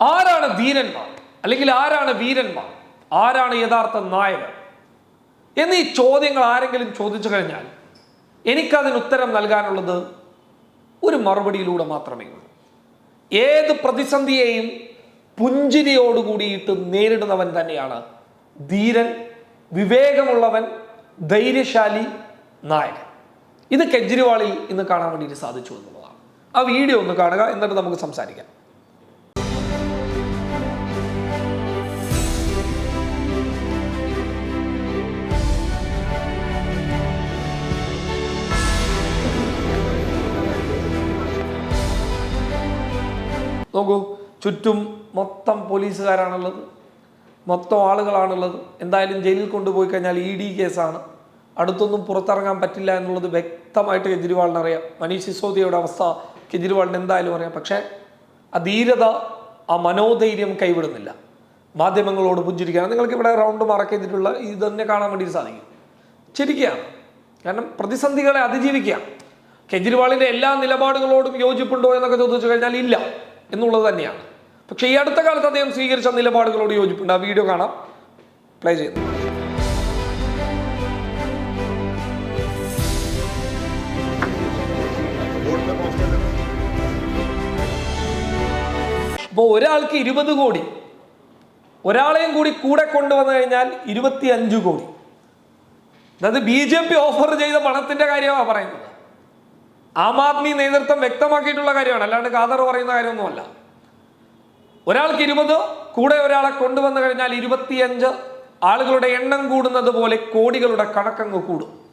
ആരാണ് ധീരന്മാർ? അല്ലെങ്കിൽ ആരാണ് വീരന്മാർ? ആരാണ് യഥാർത്ഥ നായകൻ? എന്നീ ചോദ്യങ്ങൾ ആരെങ്കിലും ചോദിച്ചു കഴിഞ്ഞാൽ എനിക്കതിന് ഉത്തരം നൽകാനുള്ളത് ഒരു മറുപടിയിലൂടെ മാത്രമേ ഉള്ളൂ. ഏത് പ്രതിസന്ധിയെയും പുഞ്ചിരിയോടുകൂടിയിട്ട് നേരിടുന്നവൻ തന്നെയാണ് ധീരൻ വിവേകമുള്ളവൻ ധൈര്യശാലി നായകൻ. ഇത് കെജ്രിവാളിൽ ഇന്ന് കാണാൻ വേണ്ടിയിട്ട് സാധിച്ചു എന്നുള്ളതാണ്. ആ വീഡിയോ ഒന്ന് കാണുക എന്നിട്ട് നമുക്ക് സംസാരിക്കാം. നോക്കൂ ചുറ്റും മൊത്തം പോലീസുകാരാണുള്ളത്. മൊത്തം ആളുകളാണുള്ളത്. എന്തായാലും ജയിലിൽ കൊണ്ടുപോയി കഴിഞ്ഞാൽ ഇ ഡി കേസാണ്. അടുത്തൊന്നും പുറത്തിറങ്ങാൻ പറ്റില്ല എന്നുള്ളത് വ്യക്തമായിട്ട് കെജ്രിവാളിന് അറിയാം. മനീഷ് സിസോദിയയുടെ അവസ്ഥ കെജ്രിവാളിന് എന്തായാലും അറിയാം. പക്ഷേ ആ ധീരത ആ മനോധൈര്യം കൈവിടുന്നില്ല. മാധ്യമങ്ങളോട് പുഞ്ചിരിക്കുകയാണ്. നിങ്ങൾക്ക് ഇവിടെ റൗണ്ട് മാർക്ക് ചെയ്തിട്ടുള്ള ഇത് തന്നെ കാണാൻ വേണ്ടി സാധിക്കും. ചിരിക്കുകയാണ്. കാരണം പ്രതിസന്ധികളെ അതിജീവിക്കുക കെജ്രിവാളിന്റെ എല്ലാ നിലപാടുകളോടും യോജിപ്പുണ്ടോ എന്നൊക്കെ ചോദിച്ചു കഴിഞ്ഞാൽ ഇല്ല. എന്നുള്ളത് തന്നെയാണ്. പക്ഷേ ഈ അടുത്ത കാലത്ത് അദ്ദേഹം സ്വീകരിച്ച നിലപാടുകളോട് യോജിപ്പുണ്ട്. ആ വീഡിയോ കാണാം. പ്ലേ ചെയ്യുന്നു. അപ്പോൾ ഒരാൾക്ക് ഇരുപത് കോടി ഒരാളെയും കൂടി കൂടെ കൊണ്ടുവന്നു കഴിഞ്ഞാൽ ഇരുപത്തി അഞ്ച് കോടി. അതായത് ബി ജെ പി ഓഫർ ചെയ്ത പണത്തിന്റെ കാര്യമാണ് പറയുന്നത്. ആം ആദ്മി നേതൃത്വം വ്യക്തമാക്കിയിട്ടുള്ള കാര്യമാണ്. അല്ലാണ്ട് ഖാദർ പറയുന്ന കാര്യമൊന്നുമല്ല. ഒരാൾക്ക് ഇരുപത് കൂടെ ഒരാളെ കൊണ്ടുവന്നു കഴിഞ്ഞാൽ ഇരുപത്തിയഞ്ച് ആളുകളുടെ എണ്ണം കൂടുന്നത് പോലെ കോടികളുടെ കണക്കങ്ങ് കൂടും.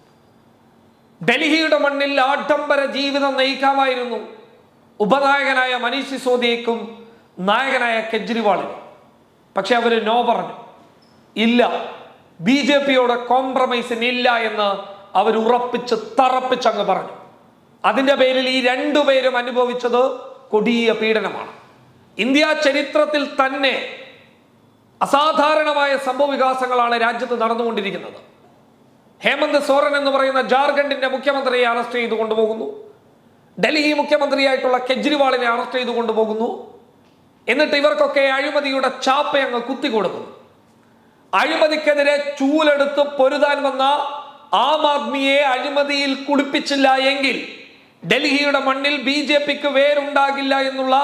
ഡൽഹിയുടെ മണ്ണിൽ ആഡംബര ജീവിതം നയിക്കാമായിരുന്നു ഉപനായകനായ മനീഷ് സിസോദിയക്കും നായകനായ കെജ്രിവാളിനും. പക്ഷെ അവർ നോ പറഞ്ഞു. ഇല്ല ബി ജെ പിയോട് കോംപ്രമൈസിന് ഇല്ല എന്ന് അവർ ഉറപ്പിച്ച് തറപ്പിച്ചങ്ങ് പറഞ്ഞു. അതിന്റെ പേരിൽ ഈ രണ്ടു പേരും അനുഭവിച്ചത് കൊടിയ പീഡനമാണ്. ഇന്ത്യ ചരിത്രത്തിൽ തന്നെ അസാധാരണമായ സംഭവ വികാസങ്ങളാണ് രാജ്യത്ത് നടന്നുകൊണ്ടിരിക്കുന്നത്. ഹേമന്ത് സോറൻ എന്ന് പറയുന്ന ജാർഖണ്ഡിന്റെ മുഖ്യമന്ത്രിയെ അറസ്റ്റ് ചെയ്തു കൊണ്ടുപോകുന്നു. ഡൽഹി മുഖ്യമന്ത്രിയായിട്ടുള്ള കെജ്രിവാളിനെ അറസ്റ്റ് ചെയ്തു കൊണ്ടുപോകുന്നു. എന്നിട്ട് ഇവർക്കൊക്കെ അഴിമതിയുടെ ചാപ്പ അങ്ങ് കുത്തി കൊടുക്കുന്നു. അഴിമതിക്കെതിരെ ചൂലെടുത്ത് പൊരുതാൻ വന്ന ആം ആദ്മിയെ അഴിമതിയിൽ കുടിപ്പിച്ചില്ല എങ്കിൽ ഡൽഹിയുടെ മണ്ണിൽ ബി ജെ പിക്ക് വേരുണ്ടാകില്ല എന്നുള്ള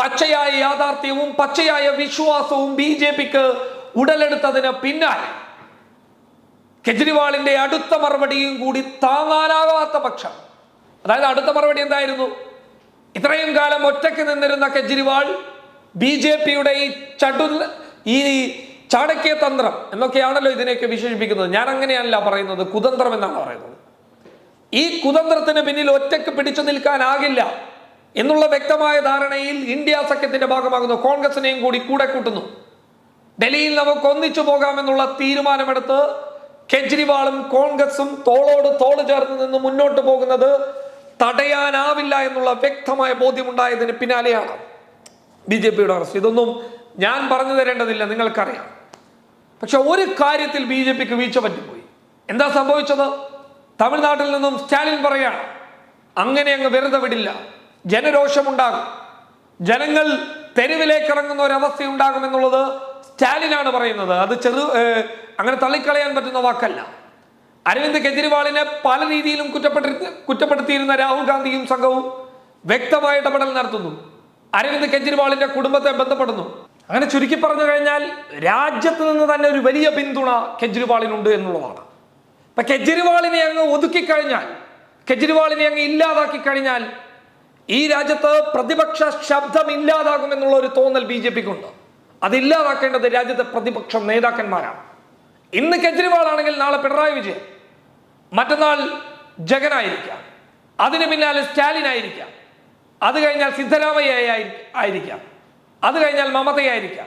പച്ചയായ യാഥാർത്ഥ്യവും പച്ചയായ വിശ്വാസവും ബി ജെ പിക്ക് ഉടലെടുത്തതിന് പിന്നാലെ കെജ്രിവാളിന്റെ അടുത്ത മറുപടിയും കൂടി താങ്ങാനാകാത്ത പക്ഷം. അതായത് അടുത്ത മറുപടി എന്തായിരുന്നു? ഇത്രയും കാലം ഒറ്റയ്ക്ക് നിന്നിരുന്ന കെജ്രിവാൾ ബി ജെ പിയുടെ ഈ ചടു ഈ ചാണക്യ തന്ത്രം എന്നൊക്കെയാണല്ലോ ഇതിനെയൊക്കെ വിശേഷിപ്പിക്കുന്നത്. ഞാൻ അങ്ങനെയല്ല പറയുന്നത്. കുതന്ത്രം എന്നാണ് പറയുന്നത്. ഈ കുതന്ത്രത്തിന് പിന്നിൽ ഒറ്റയ്ക്ക് പിടിച്ചു നിൽക്കാനാകില്ല എന്നുള്ള വ്യക്തമായ ധാരണയിൽ ഇന്ത്യ സഖ്യത്തിന്റെ ഭാഗമാകുന്നു. കോൺഗ്രസിനെയും കൂടി കൂടെ കൂട്ടുന്നു. ഡൽഹിയിൽ നമുക്ക് ഒന്നിച്ചു പോകാമെന്നുള്ള തീരുമാനമെടുത്ത് കെജ്രിവാളും കോൺഗ്രസും തോളോട് തോൾ ചേർന്ന് നിന്ന് മുന്നോട്ട് പോകുന്നത് തടയാനാവില്ല എന്നുള്ള വ്യക്തമായ ബോധ്യമുണ്ടായതിന് പിന്നാലെയാണ് ബി ജെ പിയുടെ അറസ്റ്റ്. ഇതൊന്നും ഞാൻ പറഞ്ഞു തരേണ്ടതില്ല നിങ്ങൾക്കറിയാം. പക്ഷെ ഒരു കാര്യത്തിൽ ബി ജെ പിക്ക് വീഴ്ച പറ്റിപ്പോയി. എന്താ സംഭവിച്ചത്? തമിഴ്നാട്ടിൽ നിന്നും സ്റ്റാലിൻ പറയാണ് അങ്ങനെ അങ്ങ് വെറുതെ വിടില്ല. ജനരോഷമുണ്ടാകും. ജനങ്ങൾ തെരുവിലേക്ക് ഇറങ്ങുന്ന ഒരവസ്ഥ ഉണ്ടാകുമെന്നുള്ളത് സ്റ്റാലിനാണ് പറയുന്നത്. അത് ചെറു അങ്ങനെ തള്ളിക്കളയാൻ പറ്റുന്ന വാക്കല്ല. അരവിന്ദ് കെജ്രിവാളിനെ പല രീതിയിലും കുറ്റപ്പെടുത്തി കുറ്റപ്പെടുത്തിയിരുന്ന രാഹുൽ ഗാന്ധിയും സംഘവും വ്യക്തമായ ഇടപെടൽ നടത്തുന്നു. അരവിന്ദ് കെജ്രിവാളിന്റെ കുടുംബത്തെ ബന്ധപ്പെടുന്നു. അങ്ങനെ ചുരുക്കി പറഞ്ഞു കഴിഞ്ഞാൽ രാജ്യത്ത് നിന്ന് തന്നെ ഒരു വലിയ പിന്തുണ കെജ്രിവാളിനുണ്ട് എന്നുള്ളതാണ്. ഇപ്പൊ കെജ്രിവാളിനെ അങ്ങ് ഒതുക്കി കഴിഞ്ഞാൽ കെജ്രിവാളിനെ അങ്ങ് ഇല്ലാതാക്കി കഴിഞ്ഞാൽ ഈ രാജ്യത്ത് പ്രതിപക്ഷ ശബ്ദം ഇല്ലാതാകും എന്നുള്ള ഒരു തോന്നൽ ബി ജെ പിക്കുണ്ട്. അതില്ലാതാക്കേണ്ടത് രാജ്യത്തെ പ്രതിപക്ഷ നേതാക്കന്മാരാണ്. ഇന്ന് കെജ്രിവാൾ ആണെങ്കിൽ നാളെ പിണറായി വിജയൻ മറ്റന്നാൾ ജഗനായിരിക്കാം. അതിന് പിന്നാലെ സ്റ്റാലിൻ ആയിരിക്കാം അത് കഴിഞ്ഞാൽ സിദ്ധരാമയ്യ ആയി- ആയിരിക്കാം. അത് കഴിഞ്ഞാൽ മമതയായിരിക്കാം.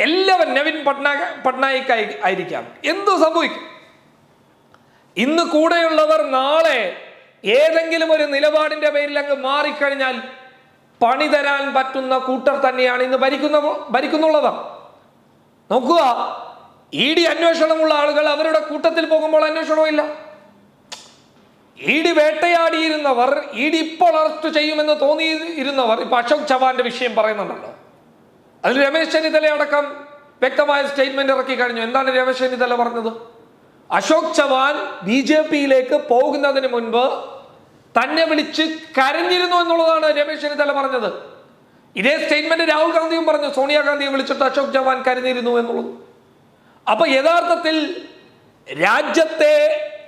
എല്ലാവരും നവീൻ പട്നായക് പട്നായിക് ആയിരിക്കാം. എന്തു സംഭവിക്കും? ഇന്ന് കൂടെയുള്ളവർ നാളെ ഏതെങ്കിലും ഒരു നിലപാടിന്റെ പേരിൽ അങ്ങ് മാറിക്കഴിഞ്ഞാൽ പണി തരാൻ പറ്റുന്ന കൂട്ടർ തന്നെയാണ് ഇന്ന് ഭരിക്കുന്ന ഭരിക്കുന്നുള്ളവർ. നോക്കുക ഇ ഡി അന്വേഷണമുള്ള ആളുകൾ അവരുടെ കൂട്ടത്തിൽ പോകുമ്പോൾ അന്വേഷണമില്ല ഇ ഡി വേട്ടയാടിയിരുന്നവർ ഇ ഡി ഇപ്പോൾ അറസ്റ്റ് ചെയ്യുമെന്ന് തോന്നിയിരുന്നവർ ഇപ്പൊ അശോക് ചവാന്റെ വിഷയം പറയുന്നുണ്ടല്ലോ. അതിൽ രമേശ് ചെന്നിത്തല അടക്കം വ്യക്തമായ സ്റ്റേറ്റ്മെന്റ് ഇറക്കി കഴിഞ്ഞു. എന്താണ് രമേശ് ചെന്നിത്തല പറഞ്ഞത്? അശോക് ചവാൻ ബി ജെ പിയിലേക്ക് പോകുന്നതിന് മുൻപ് തന്നെ വിളിച്ച് കരഞ്ഞിരുന്നു എന്നുള്ളതാണ് രമേശ് ചെന്നിത്തല പറഞ്ഞത്. ഇതേ സ്റ്റേറ്റ്മെന്റ് രാഹുൽ ഗാന്ധിയും പറഞ്ഞു. സോണിയാഗാന്ധിയെ വിളിച്ചിട്ട് അശോക് ചവാൻ കരഞ്ഞിരുന്നു എന്നുള്ളത്. അപ്പൊ യഥാർത്ഥത്തിൽ രാജ്യത്തെ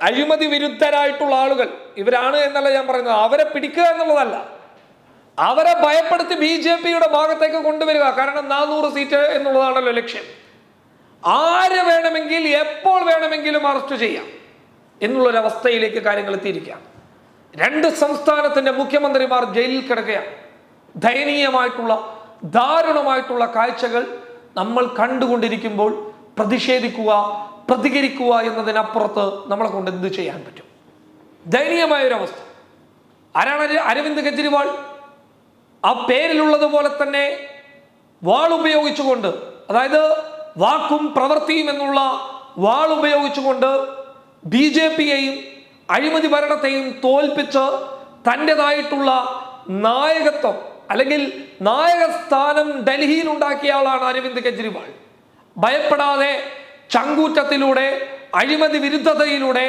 അഴിമതി വിരുദ്ധരായിട്ടുള്ള ആളുകൾ ഇവരാണ് എന്നല്ല ഞാൻ പറയുന്നത്. അവരെ പിടിക്കുക എന്നുള്ളതല്ല. അവരെ ഭയപ്പെടുത്തി ബി ജെ പിയുടെ ഭാഗത്തേക്ക് കൊണ്ടുവരിക. കാരണം നാനൂറ് സീറ്റ് എന്നുള്ളതാണല്ലോ ലക്ഷ്യം. ആര് വേണമെങ്കിൽ എപ്പോൾ വേണമെങ്കിലും അറസ്റ്റ് ചെയ്യാം എന്നുള്ളൊരവസ്ഥയിലേക്ക് കാര്യങ്ങൾ എത്തിയിരിക്കുകയാണ് രണ്ട് സംസ്ഥാനത്തിന്റെ മുഖ്യമന്ത്രിമാർ ജയിലിൽ കിടക്കുകയാണ്. ദയനീയമായിട്ടുള്ള ദാരുണമായിട്ടുള്ള കാഴ്ചകൾ നമ്മൾ കണ്ടുകൊണ്ടിരിക്കുമ്പോൾ പ്രതിഷേധിക്കുക പ്രതികരിക്കുക എന്നതിനപ്പുറത്ത് നമ്മളെ കൊണ്ട് എന്ത് ചെയ്യാൻ പറ്റും? ദയനീയമായ ഒരു അവസ്ഥ ആരാണ് അര- അരവിന്ദ് കെജ്രിവാൾ? ആ പേരിലുള്ളതുപോലെ തന്നെ വാൾ ഉപയോഗിച്ചുകൊണ്ട് അതായത് വാക്കും പ്രവൃത്തിയും എന്നുള്ള വാൾ ഉപയോഗിച്ചുകൊണ്ട് ബി ജെ പിയെയും അഴിമതി ഭരണത്തെയും തോൽപ്പിച്ച് തന്റെതായിട്ടുള്ള നായകത്വം അല്ലെങ്കിൽ നായക സ്ഥാനം ഡൽഹിയിൽ ഉണ്ടാക്കിയ ആളാണ് അരവിന്ദ് കെജ്രിവാൾ. ഭയപ്പെടാതെ ചങ്കൂറ്റത്തിലൂടെ അഴിമതി വിരുദ്ധതയിലൂടെ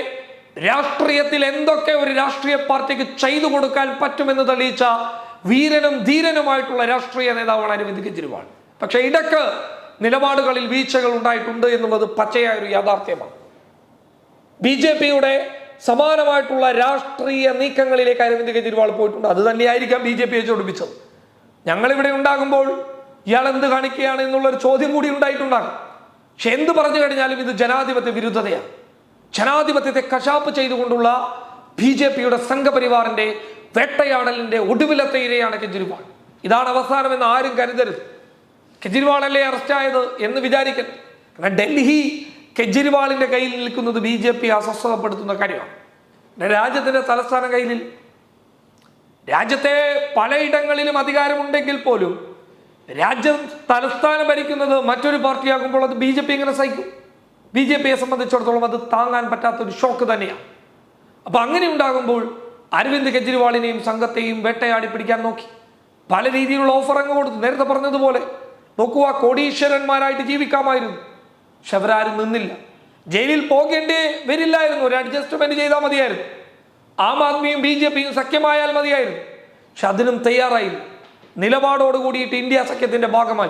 രാഷ്ട്രീയത്തിൽ എന്തൊക്കെ ഒരു രാഷ്ട്രീയ പാർട്ടിക്ക് ചെയ്തു കൊടുക്കാൻ പറ്റുമെന്ന് തെളിയിച്ച വീരനും ധീരനുമായിട്ടുള്ള രാഷ്ട്രീയ നേതാവാണ് അരവിന്ദ് കെജ്രിവാൾ. പക്ഷേ ഇടയ്ക്ക് നിലപാടുകളിൽ വീഴ്ചകൾ ഉണ്ടായിട്ടുണ്ട് എന്നുള്ളത് പച്ചയായ ഒരു യാഥാർത്ഥ്യമാണ്. ബി ജെ പിയുടെ സമാനമായിട്ടുള്ള രാഷ്ട്രീയ നീക്കങ്ങളിലേക്ക് അരവിന്ദ് കെജ്രിവാൾ പോയിട്ടുണ്ട്. അത് തന്നെയായിരിക്കാം ബി ജെ പിയെ ചോടിപ്പിച്ചത് ഞങ്ങളിവിടെ ഉണ്ടാകുമ്പോൾ ഇയാൾ എന്ത് കാണിക്കുകയാണ് എന്നുള്ളൊരു ചോദ്യം കൂടി ഉണ്ടായിട്ടുണ്ടാകും. പക്ഷെ എന്ത് പറഞ്ഞു കഴിഞ്ഞാലും ഇത് ജനാധിപത്യ വിരുദ്ധതയാണ്. ജനാധിപത്യത്തെ കശാപ്പ് ചെയ്തുകൊണ്ടുള്ള ബി ജെ പിയുടെ സംഘപരിവാറിന്റെ വേട്ടയാടലിന്റെ ഒടുവിലത്തെ ഇരയാണ് കെജ്രിവാൾ. ഇതാണ് അവസാനമെന്ന് ആരും കരുതരുത്. കെജ്രിവാളല്ലേ അറസ്റ്റ് ആയത് എന്ന് വിചാരിക്കരുത് കാരണം ഡൽഹി കെജ്രിവാളിന്റെ കയ്യിൽ നിൽക്കുന്നത് ബി ജെ പി അസ്വസ്ഥതപ്പെടുത്തുന്ന കാര്യമാണ്. രാജ്യത്തിന്റെ തലസ്ഥാന കയ്യിൽ രാജ്യത്തെ പലയിടങ്ങളിലും അധികാരമുണ്ടെങ്കിൽ പോലും രാജ്യം തലസ്ഥാനം ഭരിക്കുന്നത് മറ്റൊരു പാർട്ടിയാകുമ്പോൾ അത് ബി ജെ പി ഇങ്ങനെ സഹിക്കും. ബി ജെ പിയെ സംബന്ധിച്ചിടത്തോളം അത് താങ്ങാൻ പറ്റാത്ത ഒരു ഷോക്ക് തന്നെയാണ്. അപ്പം അങ്ങനെ ഉണ്ടാകുമ്പോൾ അരവിന്ദ് കെജ്രിവാളിനെയും സംഘത്തെയും വേട്ടയാടി പിടിക്കാൻ നോക്കി. പല രീതിയിലുള്ള ഓഫർ അങ്ങ് കൊടുത്തു. നേരത്തെ പറഞ്ഞതുപോലെ നോക്കുക കോടീശ്വരന്മാരായിട്ട് ജീവിക്കാമായിരുന്നു. പക്ഷെ അവരാരും നിന്നില്ല. ജയിലിൽ പോകേണ്ടി വരില്ലായിരുന്നു. ഒരു അഡ്ജസ്റ്റ്മെന്റ് ചെയ്താൽ മതിയായിരുന്നു. ആം ആദ്മിയും ബി ജെ പിയും സഖ്യമായാൽ മതിയായിരുന്നു. പക്ഷെ അതിനും തയ്യാറായില്ല. നിലപാടോട് കൂടിയിട്ട് ഇന്ത്യ സഖ്യത്തിന്റെ ഭാഗമായി.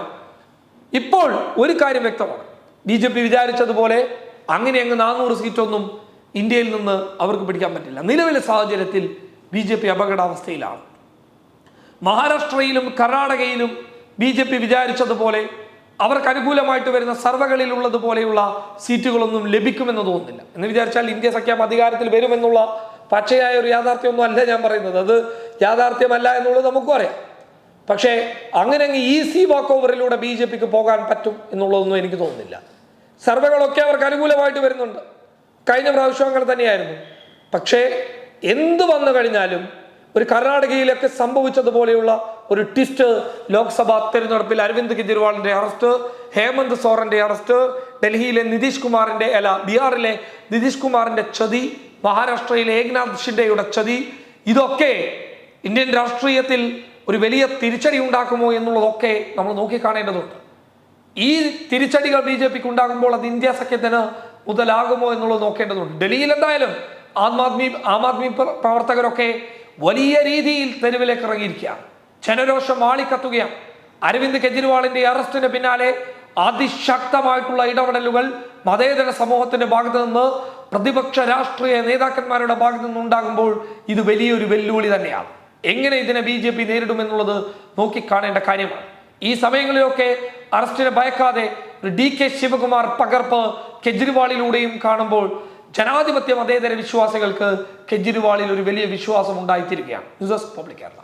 ഇപ്പോൾ ഒരു കാര്യം വ്യക്തമാണ്. ബി ജെ പി വിചാരിച്ചതുപോലെ അങ്ങനെ അങ്ങ് നാനൂറ് സീറ്റൊന്നും ഇന്ത്യയിൽ നിന്ന് അവർക്ക് പിടിക്കാൻ പറ്റില്ല. നിലവിലെ സാഹചര്യത്തിൽ ബി ജെ പി അപകടാവസ്ഥയിലാണ്. മഹാരാഷ്ട്രയിലും കർണാടകയിലും ബി ജെ പി വിചാരിച്ചതുപോലെ അവർക്ക് അനുകൂലമായിട്ട് വരുന്ന സർവകളിലുള്ളതുപോലെയുള്ള സീറ്റുകളൊന്നും ലഭിക്കുമെന്ന് തോന്നുന്നില്ല. എന്ന് വിചാരിച്ചാൽ ഇന്ത്യ സഖ്യം അധികാരത്തിൽ വരുമെന്നുള്ള പച്ചയായ ഒരു യാഥാർത്ഥ്യമൊന്നും അല്ല ഞാൻ പറയുന്നത്. അത് യാഥാർത്ഥ്യമല്ല എന്നുള്ളത് നമുക്കും അറിയാം. പക്ഷേ അങ്ങനെ അങ്ങ് ഈസി വാക്ക് ഓവറിലൂടെ ബി ജെ പിക്ക് പോകാൻ പറ്റും എന്നുള്ളതൊന്നും എനിക്ക് തോന്നുന്നില്ല. സർവേകളൊക്കെ അവർക്ക് അനുകൂലമായിട്ട് വരുന്നുണ്ട്. കഴിഞ്ഞ പ്രാവശ്യം അങ്ങനെ തന്നെയായിരുന്നു. പക്ഷേ എന്ത് വന്നു കഴിഞ്ഞാലും ഒരു കർണാടകയിലൊക്കെ സംഭവിച്ചതുപോലെയുള്ള ഒരു ട്വിസ്റ്റ് ലോക്സഭാ തെരഞ്ഞെടുപ്പിൽ അരവിന്ദ് കെജ്രിവാളിന്റെ അറസ്റ്റ് ഹേമന്ത് സോറന്റെ അറസ്റ്റ് ഡൽഹിയിലെ നിതീഷ് കുമാറിന്റെ അല്ല ബീഹാറിലെ നിതീഷ് കുമാറിന്റെ ചതി മഹാരാഷ്ട്രയിലെ ഏകനാഥ് ഷിൻഡെയുടെ ചതി ഇതൊക്കെ ഇന്ത്യൻ രാഷ്ട്രീയത്തിൽ ഒരു വലിയ തിരിച്ചടി ഉണ്ടാക്കുമോ എന്നുള്ളതൊക്കെ നമ്മൾ നോക്കിക്കാണേണ്ടതുണ്ട്. ഈ തിരിച്ചടികൾ ബി ജെ പിക്ക് ഉണ്ടാകുമ്പോൾ അത് ഇന്ത്യ സഖ്യത്തിന് മുതലാകുമോ എന്നുള്ളത് നോക്കേണ്ടതുണ്ട്. ഡൽഹിയിൽ എന്തായാലും ആം ആദ്മി ആം ആദ്മി പ്രവർത്തകരൊക്കെ വലിയ രീതിയിൽ തെരുവിലേക്ക് ഇറങ്ങിയിരിക്കുകയാണ്. ജനരോഷം ആളിക്കത്തുകയാണ് അരവിന്ദ് കെജ്രിവാളിന്റെ അറസ്റ്റിന് പിന്നാലെ അതിശക്തമായിട്ടുള്ള ഇടപെടലുകൾ മതേതര സമൂഹത്തിന്റെ ഭാഗത്ത് നിന്ന് പ്രതിപക്ഷ രാഷ്ട്രീയ നേതാക്കന്മാരുടെ ഭാഗത്ത് നിന്ന് ഉണ്ടാകുമ്പോൾ ഇത് വലിയൊരു വെല്ലുവിളി തന്നെയാണ്. എങ്ങനെ ഇതിനെ ബി ജെ പി നേരിടുമെന്നുള്ളത് നോക്കിക്കാണേണ്ട കാര്യമാണ്. ഈ സമയങ്ങളിലൊക്കെ അറസ്റ്റിനെ ഭയക്കാതെ ഡി കെ ശിവകുമാർ പകർപ്പ് കെജ്രിവാളിലൂടെയും കാണുമ്പോൾ ജനാധിപത്യ മതേതര വിശ്വാസികൾക്ക് കെജ്രിവാളിൽ ഒരു വലിയ വിശ്വാസം ഉണ്ടായിത്തീരുകയാണ്. News public Kerala.